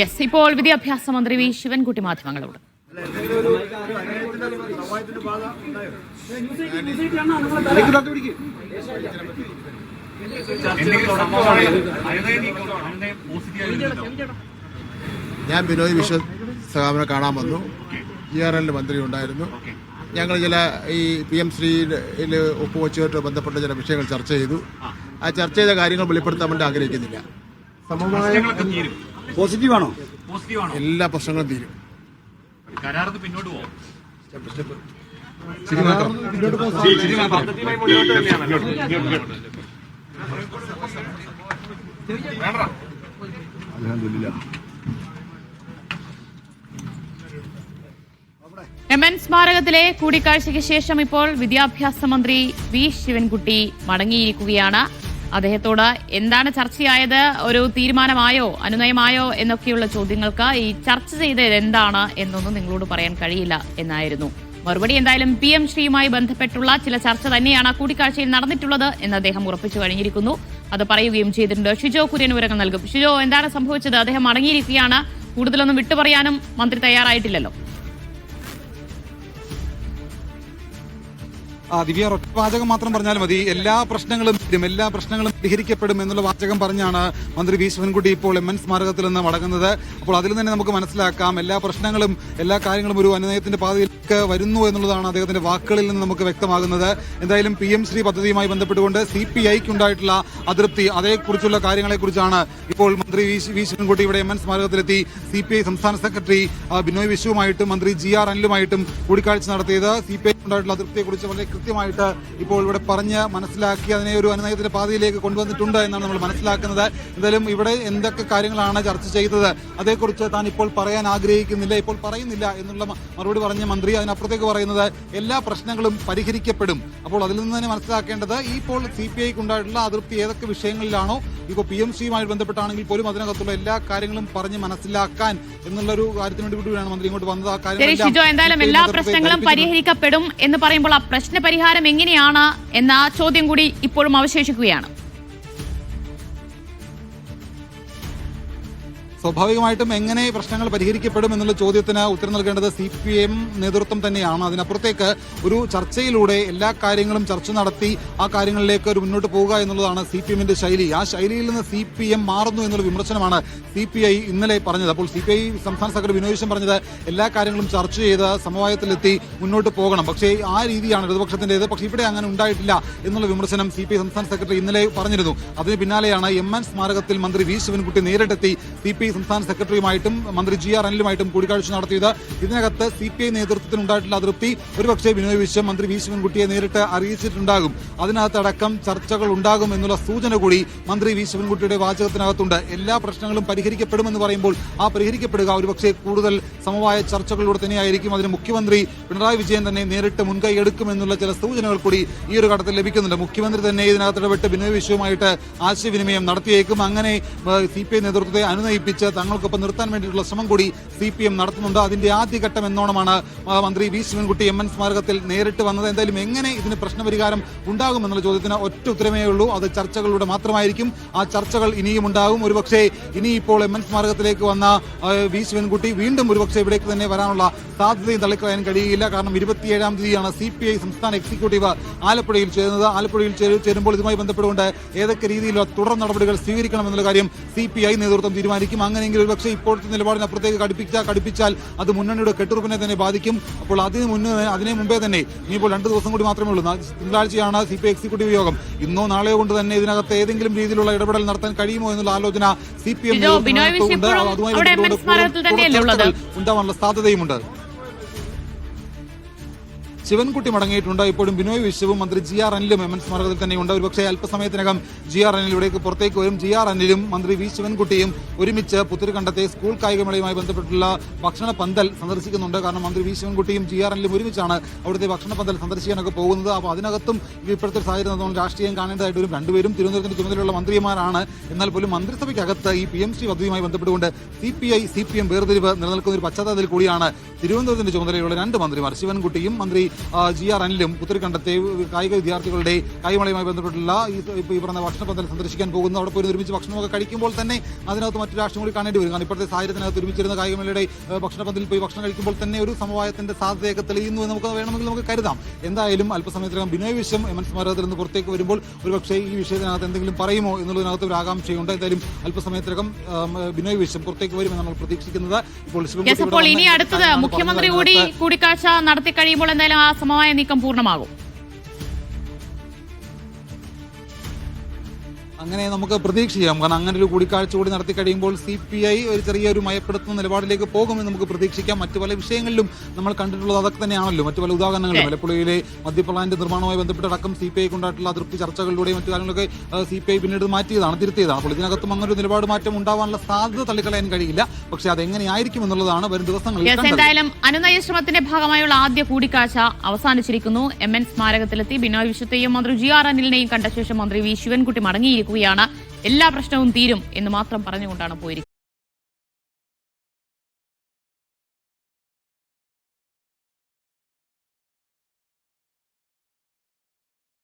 Yes ഇപ്പോൾ വിദ്യാഭ്യാസ മന്ത്രി വി. ശിവൻകുട്ടി മാധ്യമങ്ങളോട്. ഞാൻ ബിനോയ് വിശ്വ സഹാബിനെ കാണാൻ വന്നു. ജി ആർ എല്ലിൽ മന്ത്രി ഉണ്ടായിരുന്നു. ഞങ്ങൾ ചില ഈ പി എം ശ്രീയിൽ ഒപ്പുവെച്ചുമായിട്ട് ബന്ധപ്പെട്ട ചില വിഷയങ്ങൾ ചർച്ച ചെയ്തു. ആ ചർച്ച ചെയ്ത കാര്യങ്ങൾ വെളിപ്പെടുത്താൻ വേണ്ടി ആഗ്രഹിക്കുന്നില്ല. സമമായ പോസിറ്റീവാണോ? എല്ലാ പ്രശ്നങ്ങളും തീരും. കരാറിന് പിന്നോട്ട് പോകും എം എൻ സ്മാരകത്തിലെ കൂടിക്കാഴ്ചയ്ക്ക് ശേഷം ഇപ്പോൾ വിദ്യാഭ്യാസ മന്ത്രി വി ശിവൻകുട്ടി മടങ്ങിയിരിക്കുകയാണ്. അദ്ദേഹത്തോട് എന്താണ് ചർച്ചയായത്? ഒരു തീരുമാനമായോ അനുനയമായോ എന്നൊക്കെയുള്ള ചോദ്യങ്ങൾക്ക് ഈ ചർച്ച ചെയ്തത് എന്താണ് എന്നൊന്നും നിങ്ങളോട് പറയാൻ കഴിയില്ല എന്നായിരുന്നു. മറുപടി എന്തായാലും പി എം ശ്രീയുമായി ബന്ധപ്പെട്ടുള്ള ചില ചർച്ച തന്നെയാണ് കൂടിക്കാഴ്ചയിൽ നടന്നിട്ടുള്ളത് എന്ന് അദ്ദേഹം ഉറപ്പിച്ചു കഴിഞ്ഞിരിക്കുന്നു. അത് പറയുകയും ചെയ്തിട്ടുണ്ട്. ഷിജോ കുര്യൻ വിവരങ്ങൾ നൽകും. ഷിജോ എന്താണ് സംഭവിച്ചത്? അദ്ദേഹം മടങ്ങിയിരിക്കുകയാണ്. കൂടുതലൊന്നും വിട്ടുപറയാനും മന്ത്രി തയ്യാറായിട്ടില്ലല്ലോ. ദിവ്യ വാചകം മാത്രം പറഞ്ഞാൽ മതി. എല്ലാ പ്രശ്നങ്ങളും തീരും. എല്ലാ പ്രശ്നങ്ങളും പരിഹരിക്കപ്പെടും എന്നുള്ള വാചകം പറഞ്ഞാണ് മന്ത്രി വി ശിവൻകുട്ടി ഇപ്പോൾ എം എൻ സ്മാരകത്തിൽ നിന്ന് മടങ്ങുന്നത്. അപ്പോൾ അതിൽ തന്നെ നമുക്ക് മനസ്സിലാക്കാം. എല്ലാ പ്രശ്നങ്ങളും എല്ലാ കാര്യങ്ങളും ഒരു അനുനയത്തിന്റെ പാതയിലേക്ക് വരുന്നു എന്നുള്ളതാണ് അദ്ദേഹത്തിന്റെ വാക്കുകളിൽ നിന്ന് നമുക്ക് വ്യക്തമാകുന്നത്. എന്തായാലും പി എം ശ്രീ പദ്ധതിയുമായി ബന്ധപ്പെട്ടുകൊണ്ട് സി പി ഐക്ക് ഉണ്ടായിട്ടുള്ള അതൃപ്തി അതേക്കുറിച്ചുള്ള കാര്യങ്ങളെക്കുറിച്ചാണ് ഇപ്പോൾ മന്ത്രി വി ശിവൻകുട്ടി ഇവിടെ എം എൻ സ്മാരകത്തിലെത്തി സി പി ഐ സംസ്ഥാന സെക്രട്ടറി ബിനോയ് വിശ്വവുമായിട്ടും മന്ത്രി ജി ആർ അനിലുമായിട്ടും കൂടിക്കാഴ്ച നടത്തിയത്. സി പി ഐ ഉണ്ടായിട്ടുള്ള അതൃപ്തിയെക്കുറിച്ച് വളരെ കൃത്യമായിട്ട് ഇപ്പോൾ ഇവിടെ പറഞ്ഞ് മനസ്സിലാക്കി അതിനെ ഒരു അനുനയത്തിന്റെ പാതയിലേക്ക് കൊണ്ടുവന്നിട്ടുണ്ട് എന്നാണ് നമ്മൾ മനസ്സിലാക്കുന്നത്. എന്തായാലും ഇവിടെ എന്തൊക്കെ കാര്യങ്ങളാണ് ചർച്ച ചെയ്തത് അതേക്കുറിച്ച് താൻ ഇപ്പോൾ പറയാൻ ആഗ്രഹിക്കുന്നില്ല ഇപ്പോൾ പറയുന്നില്ല എന്നുള്ള മറുപടി പറഞ്ഞ മന്ത്രി അതിനപ്പുറത്തേക്ക് പറയുന്നത് എല്ലാ പ്രശ്നങ്ങളും പരിഹരിക്കപ്പെടും. അപ്പോൾ അതിൽ നിന്ന് തന്നെ മനസ്സിലാക്കേണ്ടത് ഈ ഇപ്പോൾ സി പി ഐക്ക് ഉണ്ടായിട്ടുള്ള അതൃപ്തി ഏതൊക്കെ വിഷയങ്ങളിലാണോ ഇപ്പോൾ പി എം സിയുമായി ബന്ധപ്പെട്ടാണെങ്കിൽ പോലും അതിനകത്തുള്ള എല്ലാ കാര്യങ്ങളും പറഞ്ഞ് മനസ്സിലാക്കാൻ എന്നുള്ള ഒരു കാര്യത്തിന് വേണ്ടി കൂടിയാണ് മന്ത്രി ഇങ്ങോട്ട് വന്നത്. ആ കാര്യം എന്തായാലും എല്ലാ പ്രശ്നങ്ങളും പരിഹരിക്കപ്പെടും എന്ന് പറയുമ്പോൾ ആ പ്രശ്ന പരിഹാരം എങ്ങനെയാണ് എന്ന ചോദ്യം കൂടി ഇപ്പോഴും അവശേഷിക്കുകയാണ്. സ്വാഭാവികമായിട്ടും എങ്ങനെ പ്രശ്നങ്ങൾ പരിഹരിക്കപ്പെടും എന്നുള്ള ചോദ്യത്തിന് ഉത്തരം നൽകേണ്ടത് സി പി എം നേതൃത്വം തന്നെയാണ്. അതിനപ്പുറത്തേക്ക് ഒരു ചർച്ചയിലൂടെ എല്ലാ കാര്യങ്ങളും ചർച്ച നടത്തി ആ കാര്യങ്ങളിലേക്ക് ഒരു മുന്നോട്ട് പോവുക എന്നുള്ളതാണ് സി പി എമ്മിന്റെ ശൈലി. ആ ശൈലിയിൽ നിന്ന് സി പി എം മാറുന്നു എന്നുള്ള വിമർശനമാണ് സി പി ഐ ഇന്നലെ പറഞ്ഞത്. അപ്പോൾ സി പി ഐ സംസ്ഥാന സെക്രട്ടറി വിനോദ് പറഞ്ഞത് എല്ലാ കാര്യങ്ങളും ചർച്ച ചെയ്ത് സമവായത്തിലെത്തി മുന്നോട്ട് പോകണം. പക്ഷേ ആ രീതിയാണ് ഇടതുപക്ഷത്തിന്റെത് പക്ഷേ ഇവിടെ അങ്ങനെ ഉണ്ടായിട്ടില്ല എന്നുള്ള വിമർശനം സി പി ഐ സംസ്ഥാന സെക്രട്ടറി ഇന്നലെ പറഞ്ഞിരുന്നു. അതിന് പിന്നാലെയാണ് എം എൻ സ്മാരകത്തിൽ മന്ത്രി വി ശിവൻകുട്ടി നേരിട്ടെത്തി സി പി ഐ സംസ്ഥാന സെക്രട്ടറിയുമായിട്ടും മന്ത്രി ജി ആർ അനിലുമായിട്ടും കൂടിക്കാഴ്ച നടത്തിയത്. ഇതിനകത്ത് സി പി ഐ നേതൃത്വത്തിൽ ഉണ്ടായിട്ടുള്ള അതൃപ്തി ഒരുപക്ഷെ ബിനോയ് വിശ്വം മന്ത്രി വി ശിവൻകുട്ടിയെ നേരിട്ട് അറിയിച്ചിട്ടുണ്ടാകും. അതിനകത്തടക്കം ചർച്ചകൾ ഉണ്ടാകും എന്നുള്ള സൂചന കൂടി മന്ത്രി വി ശിവൻകുട്ടിയുടെ വാചകത്തിനകത്തുണ്ട്. എല്ലാ പ്രശ്നങ്ങളും പരിഹരിക്കപ്പെടുമെന്ന് പറയുമ്പോൾ ആ പരിഹരിക്കപ്പെടുക ഒരുപക്ഷെ കൂടുതൽ സമവായ ചർച്ചകളിലൂടെ തന്നെയായിരിക്കും. അതിന് മുഖ്യമന്ത്രി പിണറായി വിജയൻ തന്നെ നേരിട്ട് മുൻകൈ എടുക്കുമെന്നുള്ള ചില സൂചനകൾ കൂടി ഈ ഒരു ഘട്ടത്തിൽ ലഭിക്കുന്നുണ്ട്. മുഖ്യമന്ത്രി തന്നെ ഇതിനകത്ത് ഇടപെട്ട് ബിനോയ് വിശ്വവുമായിട്ട് ആശയവിനിമയം നടത്തിയേക്കും. അങ്ങനെ സി പി ഐ നേതൃത്വത്തെ അനുനയിപ്പിച്ച് തങ്ങൾക്കൊപ്പം നിർത്താൻ വേണ്ടിയിട്ടുള്ള ശ്രമം കൂടി സി പി എം നടത്തുന്നുണ്ട്. അതിന്റെ ആദ്യഘട്ടം എന്നോണമാണ് മന്ത്രി വി ശിവൻകുട്ടി എം എൻ സ്മാരകത്തിൽ നേരിട്ട് വന്നത്. എന്തായാലും എങ്ങനെ ഇതിന് പ്രശ്നപരിഹാരം ഉണ്ടാകുമെന്നുള്ള ചോദ്യത്തിന് ഒറ്റ ഉത്തരമേ ഉള്ളൂ. അത് ചർച്ചകളിലൂടെ മാത്രമായിരിക്കും. ആ ചർച്ചകൾ ഇനിയും ഉണ്ടാകും. ഒരുപക്ഷെ ഇനിയിപ്പോൾ എം എൻ സ്മാരകത്തിലേക്ക് വന്ന വി ശിവൻകുട്ടി വീണ്ടും ഒരുപക്ഷെ ഇവിടേക്ക് തന്നെ വരാനുള്ള സാധ്യതയും തള്ളിക്കളയാൻ കഴിയില്ല. കാരണം ഇരുപത്തിയേഴാം തീയതിയാണ് സി പി ഐ സംസ്ഥാന എക്സിക്യൂട്ടീവ് ആലപ്പുഴയിൽ ചേരുന്നത്. ആലപ്പുഴയിൽ ചേരുമ്പോൾ ഇതുമായി ബന്ധപ്പെട്ടുകൊണ്ട് ഏതൊക്കെ രീതിയിലുള്ള തുടർ നടപടികൾ സ്വീകരിക്കണമെന്നുള്ള കാര്യം സി പി ഐ നേതൃത്വം തീരുമാനിക്കും അങ്ങനെയെങ്കിൽ ഒരുപക്ഷെ ഇപ്പോഴത്തെ നിലപാടിനപ്പുറത്തേക്ക് കടുപ്പിച്ചാൽ കടുപ്പിച്ചാൽ അത് മുന്നണിയുടെ കെട്ടുറപ്പിനെ തന്നെ ബാധിക്കും. അപ്പോൾ അതിന് മുന്നേ അതിനെ മുമ്പേ തന്നെ ഇനിയിപ്പോൾ രണ്ട് ദിവസം കൂടി മാത്രമേ ഉള്ളൂ. തിങ്കളാഴ്ചയാണ് സി പി എക്സിക്യൂട്ടീവ് യോഗം. ഇന്നോ നാളെയോ കൊണ്ട് തന്നെ ഇതിനകത്ത് ഏതെങ്കിലും രീതിയിലുള്ള ഇടപെടൽ നടത്താൻ കഴിയുമോ എന്നുള്ള ആലോചന സി പി എം ഉണ്ടാവാനുള്ള ബിനോയ് ശിവൻകുട്ടി മടങ്ങിയിട്ടുണ്ട്. ഇപ്പോഴും ബിനോയ് വിശ്വവും മന്ത്രി ജി ആർ അനിലും എം എൻ സ്മാരകത്തിൽ തന്നെയുണ്ട്. ഒരുപക്ഷെ അല്പസമയത്തിനകം ജി ആർ അനിൽ ഇവിടേക്ക് പുറത്തേക്ക് വരും ജി ആർ അനിലും മന്ത്രി വി ശിവൻകുട്ടിയും ഒരുമിച്ച് പുത്തൂർകണ്ടത്തെ സ്കൂൾ കായികമേളയുമായി ബന്ധപ്പെട്ടുള്ള ഭക്ഷണ പന്തൽ സന്ദർശിക്കുന്നുണ്ട്. കാരണം മന്ത്രി വി ശിവൻകുട്ടിയും ജി ആർ അനിലും ഒരുമിച്ചാണ് അവിടുത്തെ ഭക്ഷണ പന്തൽ സന്ദർശിക്കാനൊക്കെ പോകുന്നത്. അപ്പോൾ അതിനകത്തും ഇപ്പോഴത്തെ സാഹചര്യം നമ്മൾ രാഷ്ട്രീയം കാണേണ്ടതായിട്ട് വരും? രണ്ടുപേരും തിരുവനന്തപുരത്തിന്റെ ചുമതലയുള്ള മന്ത്രിമാരാണ് എന്നാൽ പോലും മന്ത്രിസഭയ്ക്കകത്ത് ഈ പി എം സി പദ്ധതിയുമായി ബന്ധപ്പെട്ടുകൊണ്ട് C P I C P M വേർതിരിവ് നിലനിൽക്കുന്ന ഒരു പശ്ചാത്തലത്തിൽ കൂടിയാണ് തിരുവനന്തപുരത്തിന്റെ ചുമതലയുള്ള രണ്ട് മന്ത്രിമാർ. ശിവൻകുട്ടിയും മന്ത്രി ജി ആർ അനിലും പുത്തരിക്കണ്ടത്തെ കായിക വിദ്യാർത്ഥികളുടെ കൈമളയുമായി ബന്ധപ്പെട്ടുള്ള ഈ പറഞ്ഞ ഭക്ഷണ പന്തൽ സന്ദർശിക്കാൻ പോകുന്നു അവിടെ പോയി ഒരുമിച്ച് ഭക്ഷണമൊക്കെ കഴിക്കുമ്പോൾ തന്നെ അതിനകത്ത് മറ്റു രാഷ്ട്രം കൂടി കാണേണ്ടി വരും. കാരണം ഇപ്പോഴത്തെ സാഹചര്യത്തിനകത്ത് ഒരുമിച്ചിരുന്ന കായികമേളയുടെ ഭക്ഷണ പന്തലിൽ പോയി ഭക്ഷണം കഴിക്കുമ്പോൾ തന്നെ ഒരു സമവായത്തിന്റെ സാധ്യതയൊക്കെ തെളിയുന്നു എന്ന് നമുക്ക് വേണമെങ്കിൽ നമുക്ക് കരുതാം. എന്തായാലും അല്പസമയത്തിനകം ബിനോയ് വിശ്വം എം എൻ സ്മാരകത്തിൽ നിന്ന് പുറത്തേക്ക് വരുമ്പോൾ ഒരുപക്ഷേ ഈ വിഷയത്തിനകത്ത് എന്തെങ്കിലും പറയുമോ എന്നുള്ളതിനകത്ത് ഒരു ആകാംക്ഷയുണ്ട്. എന്തായാലും അല്പസമയത്തിനകം ബിനോയ് വിശ്വം പുറത്തേക്ക് വരുമെന്ന് നമ്മൾ പ്രതീക്ഷിക്കുന്നത്. ഇപ്പോൾ ഇനി അടുത്തത് മുഖ്യമന്ത്രി കൂടി കൂടിക്കാഴ്ച നടത്തി കഴിയുമ്പോൾ എന്തായാലും ആ സമവായ നീക്കം പൂർണമാകും. അങ്ങനെ നമുക്ക് പ്രതീക്ഷിക്കാം. കാരണം അങ്ങനെ ഒരു കൂടിക്കാഴ്ച കൂടി നടത്തി കഴിയുമ്പോൾ സി പി ഐ ഒരു ചെറിയൊരു മയപ്പെടുത്തുന്ന നിലപാടിലേക്ക് പോകുമെന്ന് നമുക്ക് പ്രതീക്ഷിക്കാം. മറ്റു പല വിഷയങ്ങളിലും നമ്മൾ കണ്ടിട്ടുള്ളത് അതൊക്കെ തന്നെയാണല്ലോ. മറ്റു പല ഉദാഹരണങ്ങളും. മലപ്പുഴയിലെ മദ്യപ്ലാന്റ് നിർമ്മാണവുമായി ബന്ധപ്പെട്ടടക്കം സി പി ഐ കൊണ്ടായിട്ടുള്ള അതൃപ്തി ചർച്ചകളിലൂടെയും മറ്റു കാര്യങ്ങളൊക്കെ സി പി ഐ പിന്നീട് മാറ്റിയതാണ് തിരുത്തിയതാണ്. അപ്പോൾ ഇതിനകത്തും അങ്ങനെ ഒരു നിലപാട് മാറ്റം ഉണ്ടാവാനുള്ള സാധ്യത തള്ളിക്കളയാൻ കഴിയില്ല. പക്ഷേ അതെങ്ങനെയായിരിക്കും എന്നുള്ളതാണ് വരും ദിവസങ്ങളിൽ എന്തായാലും അനുനയ ശ്രമത്തിന്റെ ഭാഗമായുള്ള ആദ്യ കൂടിക്കാഴ്ച അവസാനിച്ചിരിക്കുന്നു. എം എൻ സ്മാരകത്തിലെത്തി. ബിനോയ് വിശ്വത്തെയും മന്ത്രി ജി ആർ അനിലിനെയും കണ്ട ശേഷം മന്ത്രി വി ശിവൻകുട്ടി മടങ്ങിയിരിക്കുകയാണ് എല്ലാ പ്രശ്നവും തീരും എന്ന് മാത്രം പറഞ്ഞുകൊണ്ടാണ് പോയിരിക്കുന്നത്.